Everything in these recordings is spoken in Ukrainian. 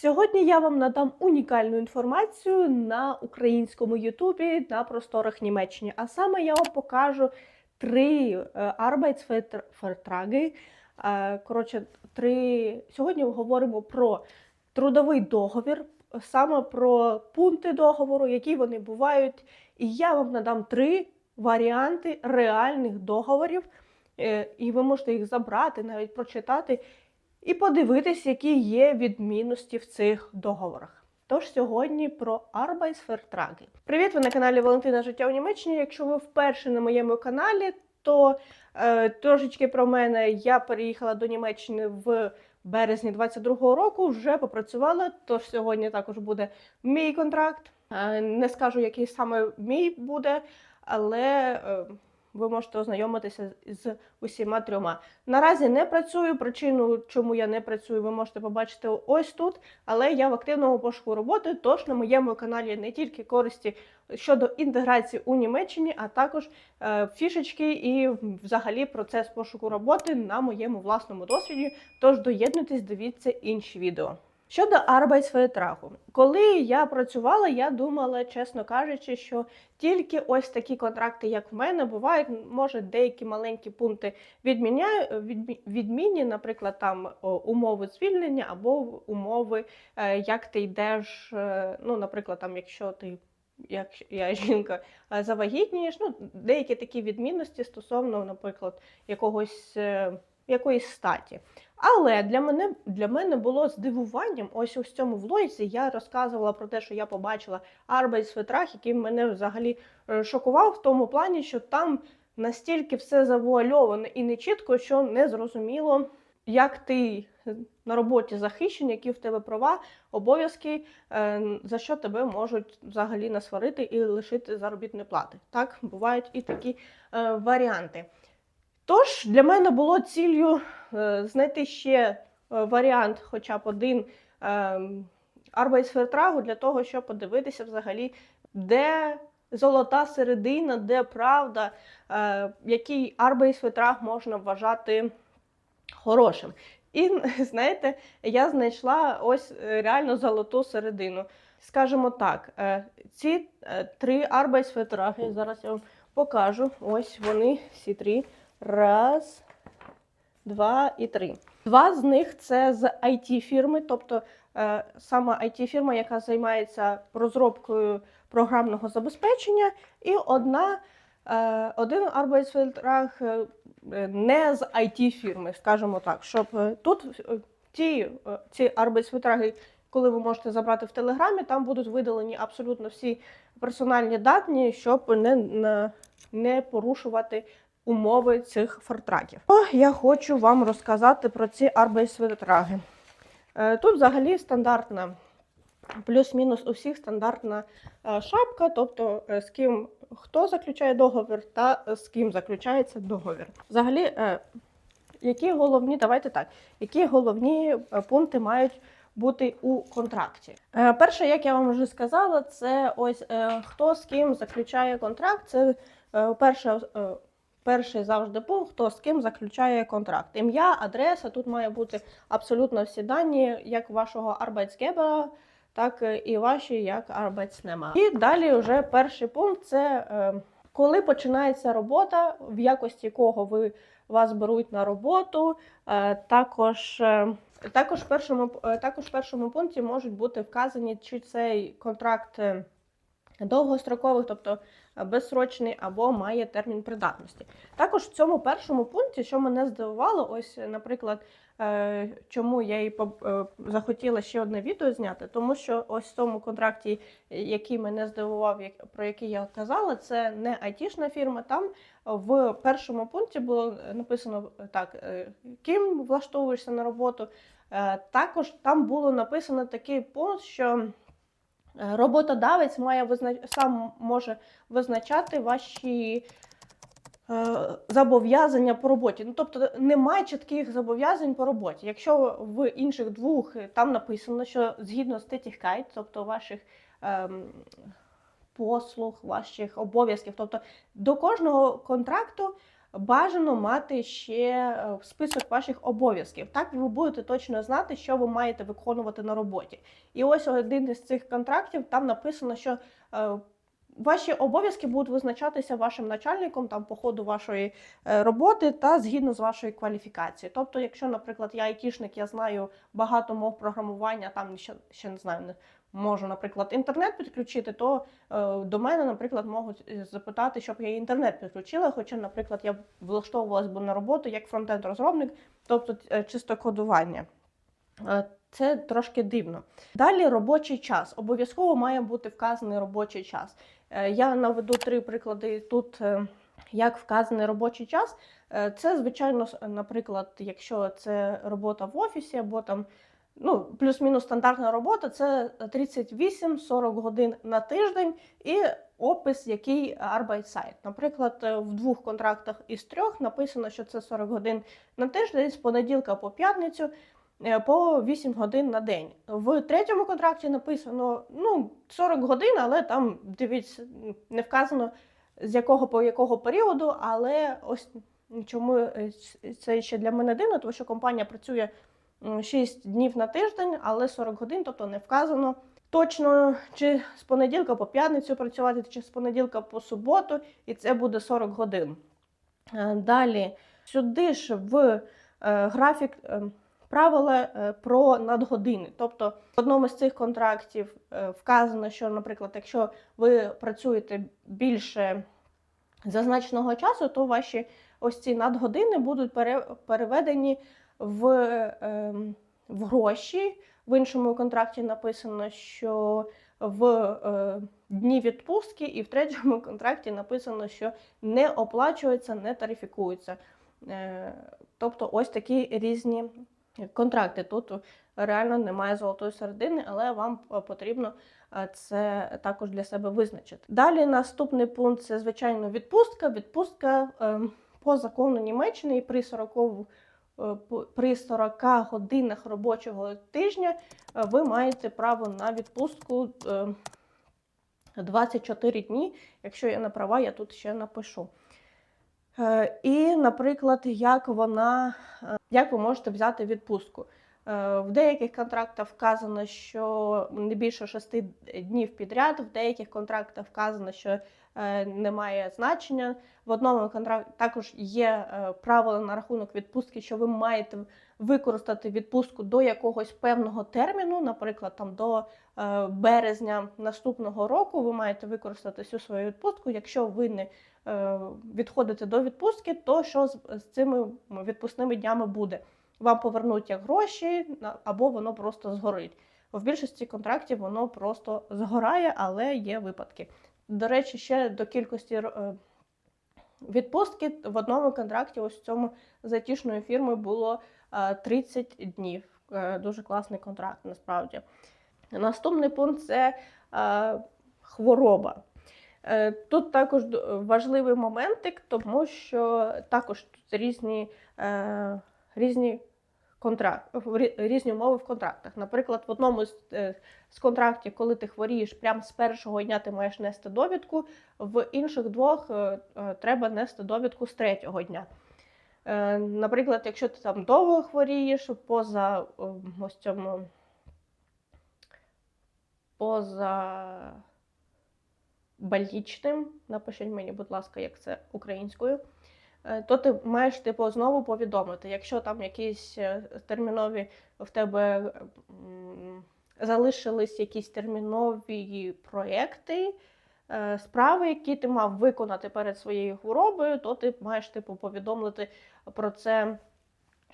Сьогодні я вам надам унікальну інформацію на українському Ютубі на просторах Німеччини. А саме я вам покажу три е, Arbeitsverträge. Е, Коротше, три. Сьогодні ми говоримо про трудовий договір, саме про пункти договору, які вони бувають. І я вам надам три варіанти реальних договорів. Е, І ви можете їх забрати, навіть прочитати і подивитись, які є відмінності в цих договорах. Тож сьогодні про Arbeitsverträge. Привіт, ви на каналі Валентина Життя у Німеччині. Якщо ви вперше на моєму каналі, то е, трошечки про мене я переїхала до Німеччини в березні 22-го року. Вже попрацювала. Тож сьогодні також буде мій контракт. Е, не скажу, який саме мій буде, але е, ви можете ознайомитися з усіма трьома. Наразі не працюю. Причину, чому я не працюю, ви можете побачити ось тут. Але я в активному пошуку роботи. Тож на моєму каналі не тільки користі щодо інтеграції у Німеччині, а також е, фішечки і взагалі процес пошуку роботи на моєму власному досвіді. Тож доєднуйтесь, дивіться інші відео. Щодо Arbeitsvertragu. Коли я працювала, я думала, чесно кажучи, що тільки ось такі контракти, як в мене, бувають, може, деякі маленькі пункти відміняю, відмінні, наприклад, там умови звільнення або умови, е, як ти йдеш, е, ну, наприклад, там, якщо ти. Як я жінка е, завагітнієш, ну деякі такі відмінності стосовно, наприклад, якогось якоїсь статі. Але для мене для мене було здивуванням. Ось у цьому влозі я розказувала про те, що я побачила Arbeitsvertrag, який мене взагалі е, шокував в тому плані, що там настільки все завуальовано і нечітко, що не зрозуміло, як ти на роботі захищений, які в тебе права, обов'язки, е, за що тебе можуть взагалі насварити і лишити заробітної плати. Так, бувають і такі е, варіанти. Тож для мене було ціллю е, знайти ще е, варіант, хоча б один е, Arbeitsvertrag для того, щоб подивитися взагалі, де золота середина, де правда, е, який Arbeitsvertrag можна вважати хорошим. І знаєте, я знайшла ось реально золоту середину. Скажімо так, ці три Arbeitsverträge, зараз я вам покажу. Ось вони всі три. Раз, два і три. Два з них це з it фірми, тобто е, саме it фірма яка займається розробкою програмного забезпечення, і одна, е, один Arbeitsvertrag е, не з it фірми, скажімо так, щоб е, тут ті, ці Arbeitsverträge, коли ви можете забрати в Телеграмі, там будуть видалені абсолютно всі персональні дані, щоб не, не порушувати умови цих фортраків. Я хочу вам розказати про ці Arbeitsverträge. Е, Тут взагалі стандартна, плюс-мінус у всіх стандартна е, шапка, тобто е, з ким хто заключає договір та з ким заключається договір. Взагалі, які головні, давайте так, які головні пункти мають бути у контракті. Перше, як я вам вже сказала, це ось хто з ким заключає контракт. Це перше, е, перший завжди пункт, хто з ким заключає контракт. Ім'я, адреса, тут має бути абсолютно всі дані, як вашого Arbeitsgeber, так і ваші як Arbeitsnehmer. І далі вже перший пункт це е, коли починається робота, в якості кого ви вас беруть на роботу. Е, Також, е, також, в першому, також в першому пункті можуть бути вказані, чи цей контракт довгостроковий, тобто е, безсрочний, або має термін придатності. Також в цьому першому пункті, що мене здивувало, ось, наприклад, е, чому я і е, захотіла ще одне відео зняти, тому що ось в цьому контракті, який мене здивував, про який я казала, це не айтішна фірма. Там в першому пункті було написано так, ким влаштовуєшся на роботу. Також там було написано такий пункт, що роботодавець має визнач... сам може визначати ваші е, зобов'язання по роботі. Ну, тобто немає чітких зобов'язань по роботі. Якщо в інших двох е, там написано, що згідно з Tätigkeit, тобто ваших ем, послуг, ваших обов'язків, тобто до кожного контракту бажано мати ще е, список ваших обов'язків. Так ви будете точно знати, що ви маєте виконувати на роботі. І ось один із цих контрактів там написано, що е, ваші обов'язки будуть визначатися вашим начальником там по ходу вашої е, роботи та згідно з вашою кваліфікацією. Тобто, якщо, наприклад, я айтішник, я знаю багато мов програмування, там ще, ще не знаю, можу, наприклад, інтернет підключити, то е, до мене, наприклад, можуть е, запитати, щоб я інтернет підключила. Хоча, наприклад, я влаштовувалась би на роботу як фронтенд розробник, тобто е, чисто кодування. Це трошки дивно. Далі робочий час. Обов'язково має бути вказаний робочий час. Я наведу три приклади тут, як вказаний робочий час. Це, звичайно, наприклад, якщо це робота в офісі або там ну, плюс-мінус стандартна робота, це 38-40 годин на тиждень і опис, який Arbeitszeit. Наприклад, е, в двох контрактах із трьох написано, що це 40 годин на тиждень з понеділка по п'ятницю е, по 8 годин на день. В третьому контракті написано ну, 40 годин, але там дивіться, не вказано з якого по якого періоду, але ось чому е, це ще для мене дивно, тому що компанія працює 6 днів на тиждень, але 40 годин, тобто не вказано. Точно, чи з понеділка по п'ятницю працювати, чи з понеділка по суботу, і це буде 40 годин. Е, Далі, сюди ж в е, графік е, правила про надгодини. Тобто в одному з цих контрактів вказано, що, наприклад, якщо ви працюєте більше зазначеного часу, то ваші ось ці надгодини будуть пере- переведені в, ем, в гроші. В іншому контракті написано, що в е, дні відпустки, і в третьому контракті написано, що не оплачується, не тарифікується. Е, тобто ось такі різні контракти. Тут реально немає золотої середини, але вам потрібно е, це також для себе визначити. Далі наступний пункт це звичайно відпустка. Відпустка е, по закону Німеччини і при 40 е, по- при 40 годинах робочого тижня е, ви маєте право на відпустку е, 24 дні. Якщо я не права, я тут ще напишу. Е, І, наприклад, як вона, е, як ви можете взяти відпустку. Е, В деяких контрактах вказано, що не більше 6 днів підряд, в деяких контрактах вказано, що е, немає значення. В одному контракті також є е, правила на рахунок відпустки, що ви маєте використати відпустку до якогось певного терміну, наприклад, там до е, березня наступного року ви маєте використати всю свою відпустку. Якщо ви не відходите до відпустки, то що з, цими відпускними днями буде? Вам повернуть як гроші, або воно просто згорить. В більшості контрактів воно просто згорає, але є випадки. До речі, ще до кількості е, відпустки в одному контракті, ось в цьому з айтішною фірмою було е, 30 днів. Е, Дуже класний контракт, насправді. Наступний пункт це е, хвороба. Е, Тут також важливий моментик, тому що також тут різні, е, різні, контракт, різні умови в контрактах. Наприклад, в одному з, е, з контрактів, коли ти хворієш, прямо з першого дня ти маєш нести довідку, в інших двох е, е, треба нести довідку з третього дня. Наприклад, якщо ти там довго хворієш, поза е, ось цьому поза больничним, напишіть мені, будь ласка, як це українською, то ти маєш типу знову повідомити, якщо там якісь е, термінові в тебе залишились якісь термінові проекти, е, справи, які ти мав виконати перед своєю хворобою, то ти маєш типу повідомити про це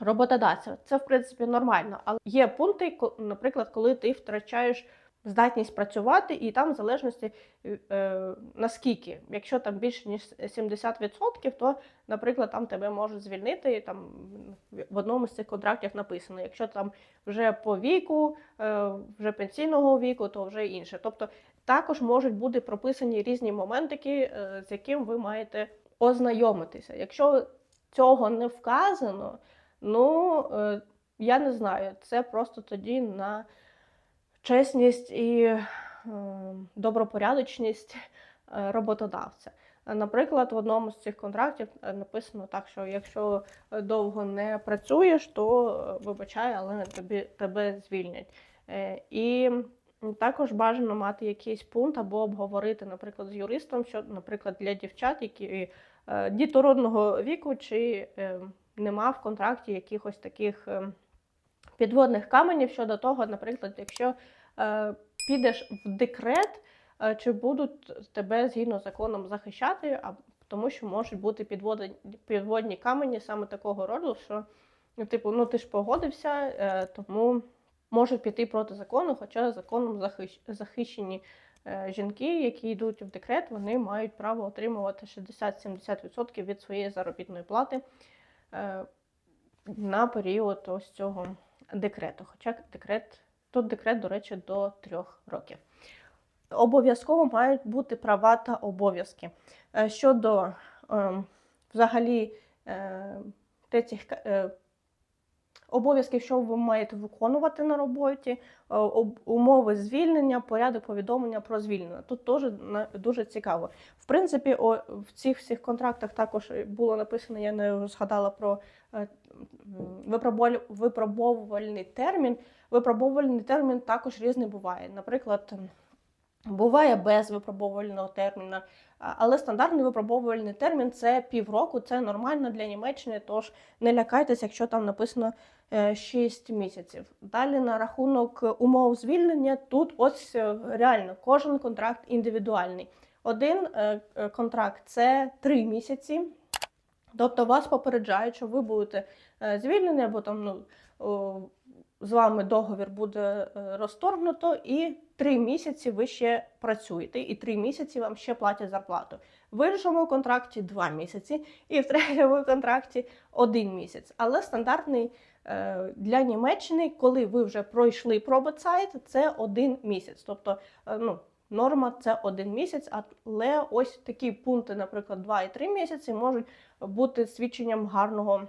роботодавця. Це в принципі нормально. Але є пункти, наприклад, коли ти втрачаєш здатність працювати, і там в залежності е, наскільки, якщо там більше ніж 70%, то, наприклад, там тебе можуть звільнити. Там в одному з цих контрактів написано, якщо там вже по віку, е, вже пенсійного віку, то вже інше. Тобто також можуть бути прописані різні моментики, е, з яким ви маєте ознайомитися. Якщо цього не вказано, ну е, я не знаю, це просто тоді на чесність і е, добропорядочність е, роботодавця. Наприклад, в одному з цих контрактів е, написано так, що якщо довго не працюєш, то вибачай, але тобі тебе звільнять. І також бажано мати якийсь пункт або обговорити, наприклад, з юристом, що, наприклад, для дівчат, які дітородного віку, чи нема в контракті якихось таких підводних каменів щодо того, наприклад, якщо підеш в декрет, е, чи будуть тебе згідно з законом захищати, а тому що можуть бути підводні, підводні камені саме такого роду, що ну, типу, ну ти ж погодився, е, тому можуть піти проти закону, хоча законом захищ- захищені е, жінки, які йдуть в декрет, вони мають право отримувати 60-70% від своєї заробітної плати е, на період ось цього декрету. Хоча декрет, тут декрет, до речі, до трьох років. Обов'язково мають бути права та обов'язки. Е, Щодо е, взагалі е, те е, обов'язків, що ви маєте виконувати на роботі, об- умови звільнення, порядок повідомлення про звільнення. Тут теж дуже цікаво. В принципі, в цих всіх контрактах також було написано, я не згадала про е, випробовувальний термін. Випробовувальний термін також різний буває. Наприклад, буває без випробовувального терміну, але стандартний випробовувальний термін це півроку, це нормально для Німеччини, тож не лякайтеся, якщо там написано 6 місяців. Далі на рахунок умов звільнення, тут ось е, реально кожен контракт індивідуальний. Один е, е, контракт це 3 місяці. Тобто вас попереджають, що ви будете е, звільнені, або там ну, з вами договір буде е, розторгнуто, і три місяці ви ще працюєте, і три місяці вам ще платять зарплату. В іншому контракті два місяці, і в третьому контракті один місяць. Але стандартний е, для Німеччини, коли ви вже пройшли пробацайт, це один місяць. Тобто, ну. Норма це один місяць, але ось такі пункти, наприклад, 2 і 3 місяці, можуть бути свідченням гарного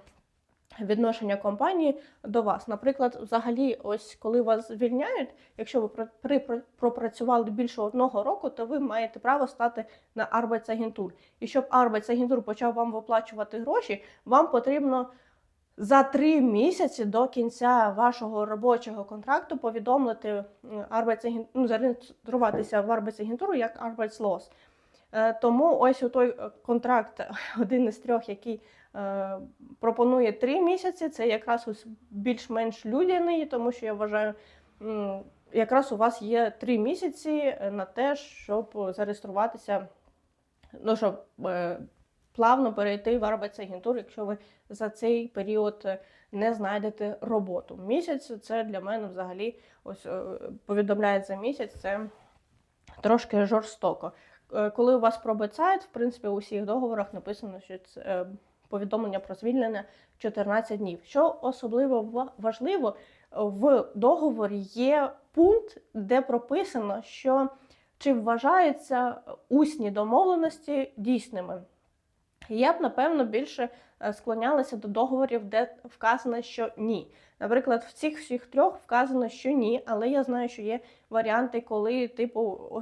відношення компанії до вас. Наприклад, взагалі, ось коли вас звільняють, якщо ви про- пропрацювали більше одного року, то ви маєте право стати на Arbeitsagentur. І щоб Arbeitsagentur почав вам виплачувати гроші, вам потрібно за три місяці до кінця вашого робочого контракту повідомити ну, зареєструватися в Arbeitsagentur як Arbeitslos. Е, Тому ось у той е, контракт, один із трьох, який е, пропонує три місяці, це якраз ось більш-менш людяний, тому що я вважаю, якраз у вас є три місяці на те, щоб зареєструватися, ну, щоб е, плавно перейти в Arbeitsagentur, якщо ви за цей період е, не знайдете роботу. Місяць це для мене взагалі ось е, повідомляють за місяць, це трошки жорстоко. Е, Коли у вас пробицають, в принципі, у всіх договорах написано, що це повідомлення про звільнення 14 днів. Що особливо важливо, в договорі є пункт, де прописано, що чи вважаються усні домовленості дійсними. Я б, напевно, більше е, склонялася до договорів, де вказано, що ні. Наприклад, в цих всіх трьох вказано, що ні, але я знаю, що є варіанти, коли типу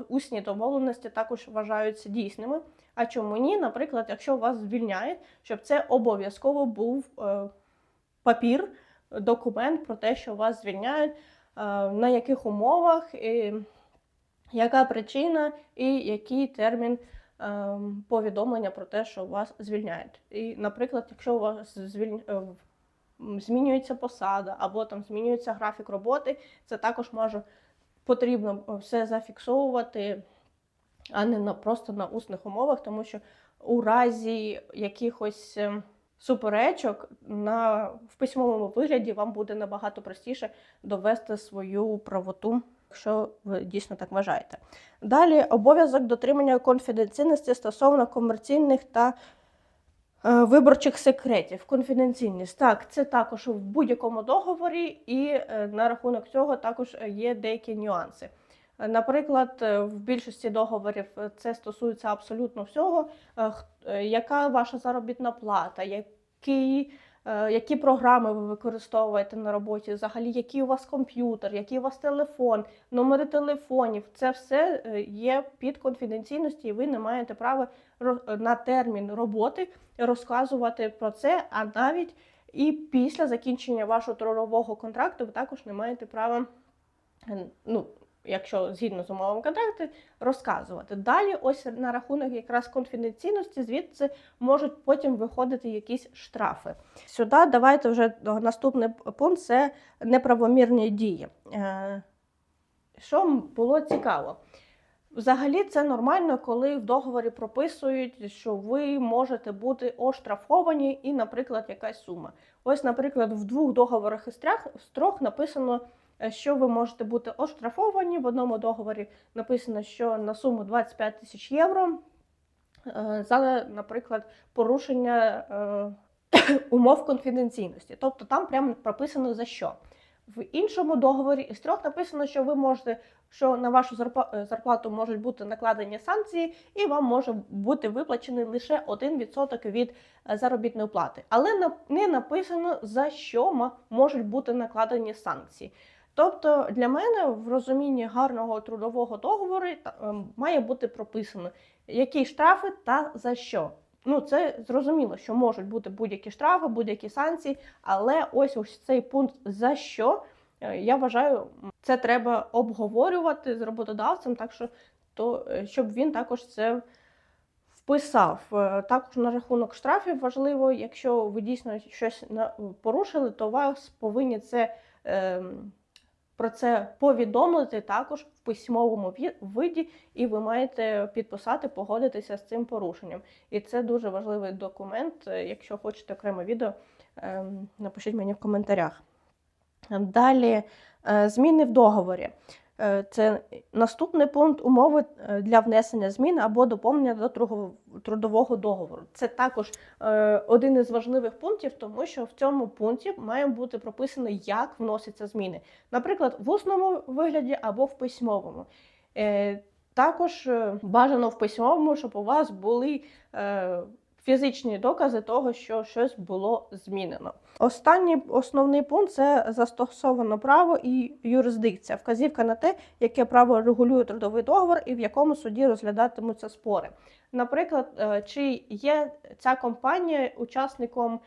усні домовленості також вважаються дійсними. А чому ні? Наприклад, якщо вас звільняють, щоб це обов'язково був е, папір, документ про те, що вас звільняють, е, на яких умовах, і яка причина і який термін повідомлення про те, що вас звільняють. І, наприклад, якщо у вас звіль... е, змінюється посада або там змінюється графік роботи, це також може потрібно все зафіксовувати, а не на просто на усних умовах, тому що у разі якихось ем, суперечок на в письмовому вигляді вам буде набагато простіше довести свою правоту, якщо ви дійсно так вважаєте. Далі обов'язок дотримання конфіденційності стосовно комерційних та е, виборчих секретів. Конфіденційність. Так, це також в будь-якому договорі, і е, на рахунок цього також є деякі нюанси. Наприклад, е, в більшості договорів це стосується абсолютно всього. Яка ваша заробітна плата, який які програми ви використовуєте на роботі, взагалі, який у вас комп'ютер, який у вас телефон, номери телефонів. Це все е, є під конфіденційністю, і ви не маєте права на термін роботи розказувати про це, а навіть і після закінчення вашого трудового контракту ви також не маєте права, е, ну, якщо згідно з умовами контракту, розказувати. Далі, ось на рахунок якраз конфіденційності, звідси можуть потім виходити якісь штрафи. Сюди давайте вже наступний пункт це неправомірні дії. Е, Що було цікаво? Взагалі це нормально, коли в договорі прописують, що ви можете бути оштрафовані і, наприклад, якась сума. Ось, наприклад, в двох договорах із трьох, написано, що ви можете бути оштрафовані. В одному договорі написано, що на суму 25 тисяч євро е, за, наприклад, порушення е, умов конфіденційності. Тобто там прямо прописано за що. В іншому договорі із трьох написано, що ви можете, що на вашу е, зарплату можуть бути накладені санкції, і вам може бути виплачений лише 1% від е, заробітної плати. Але не написано за що можуть бути накладені санкції. Тобто для мене в розумінні гарного трудового договору ем, має бути прописано, які штрафи та за що. Ну, це зрозуміло, що можуть бути будь-які штрафи, будь-які санкції, але ось ось цей пункт за що е, я вважаю, це треба обговорювати з роботодавцем, так що то е, щоб він також це вписав. Е, Також на рахунок штрафів важливо, якщо ви дійсно щось порушили, то вас повинні це. Про це повідомити також в письмовому виді, і ви маєте підписати, погодитися з цим порушенням. І це дуже важливий документ. Е, Якщо хочете окреме відео, ем, напишіть мені в коментарях. Далі е, зміни в договорі. Е, Це наступний пункт умови е, для внесення змін або доповнення до трудового договору. Це також е, один із важливих пунктів, тому що в цьому пункті має бути прописано, як вносяться зміни, наприклад, в усному вигляді або в письмовому. Також бажано в письмовому, щоб у вас були фізичні докази того, що щось було змінено. Останній основний пункт це застосовано право і юрисдикція, вказівка на те, яке право регулює трудовий договор і в якому суді розглядатимуться спори. Наприклад, е, чи є ця компанія учасником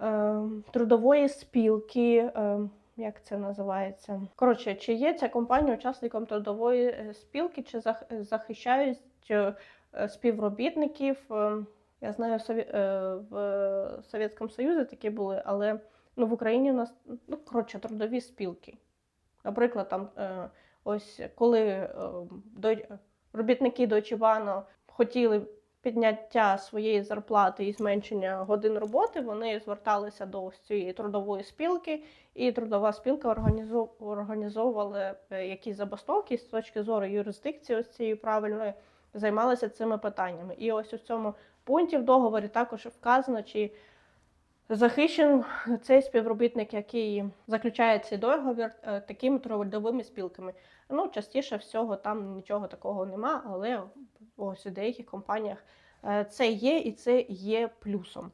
е, трудової спілки, е, як це називається? Коротше, чи є ця компанія учасником трудової спілки, чи зах- захищають співробітників? Я знаю, в Совє- е, Совєтському Союзі такі були, але ну, в Україні у нас ну, коротше, трудові спілки. Наприклад, там е, ось коли е, робітники Deutsche Bahn хотіли підняття своєї зарплати і зменшення годин роботи, вони зверталися до ось цієї трудової спілки, і трудова спілка організовувала якісь забастовки з точки зору юрисдикції ось цієї правильної, займалися цими питаннями. І ось у цьому пункті в договорі також вказано, чи захищений цей співробітник, який заключає цей договір е, такими трудовими спілками. Ну, частіше всього там нічого такого нема, але ось у деяких компаніях е, це є і це є плюсом.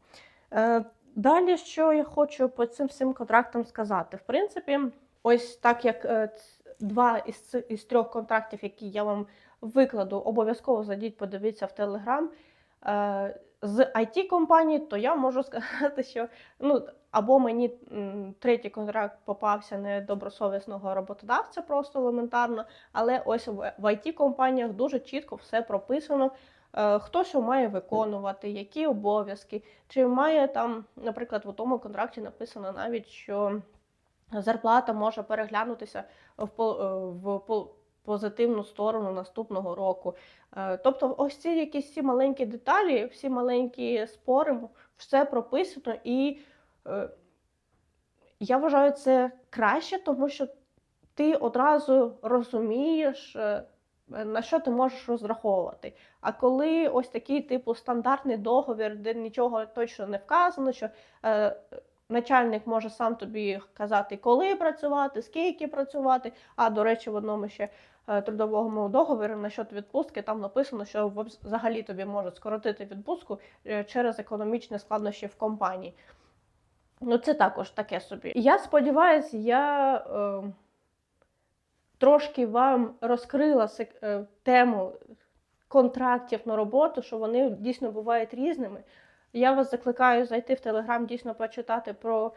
Е, Далі, що я хочу по цим всім контрактам сказати? В принципі, ось так як два із, із трьох контрактів, які я вам викладу, обов'язково зайдіть, подивіться в Телеграм. Е, З it компанії, то я можу сказати, що ну або мені третій контракт попався недобросовісного роботодавця, просто елементарно. Але ось в, it компаніях дуже чітко все прописано. е, Хто що має виконувати, які обов'язки, чи має там, наприклад, в тому контракті написано навіть, що зарплата може переглянутися в, е, в позитивну сторону наступного року. Е, Тобто, ось ці якісь всі маленькі деталі, всі маленькі спори, все прописано, і е, я вважаю це краще, тому що ти одразу розумієш, е, на що ти можеш розраховувати. А коли ось такий типу стандартний договір, де нічого точно не вказано, що е, начальник може сам тобі казати, коли працювати, скільки працювати. А до речі, в одному ще е, трудовому договорі насчет відпустки там написано, що взагалі тобі можуть скоротити відпустку е, через економічні складнощі в компанії. Ну, це також таке собі. Я сподіваюся, я е, трошки вам розкрила сек- е, тему контрактів на роботу, що вони дійсно бувають різними. Я вас закликаю зайти в Телеграм, дійсно почитати про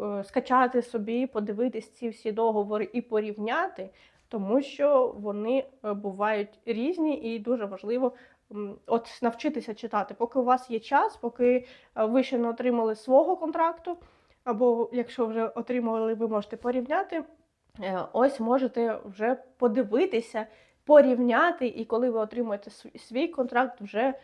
е, скачати собі, подивитись ці всі договори і порівняти, тому що вони е, бувають різні і дуже важливо от навчитися читати. Поки у вас є час, поки е, ви ще не отримали свого контракту, або якщо вже отримали, ви можете порівняти. Ось можете вже подивитися, порівняти, і коли ви отримуєте св- свій контракт, вже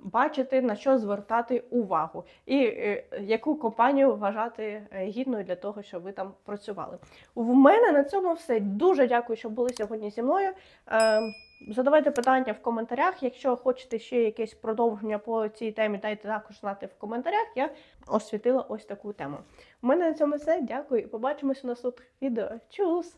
бачити на що звертати увагу, і е, яку компанію вважати е, гідною для того, щоб ви там працювали. В мене на цьому все. Дуже дякую, що були сьогодні зі мною. Е, Задавайте питання в коментарях. Якщо хочете ще якесь продовження по цій темі, дайте також знати в коментарях. Я освітила ось таку тему. У мене на цьому все. Дякую і побачимося у наступних відео. Чус!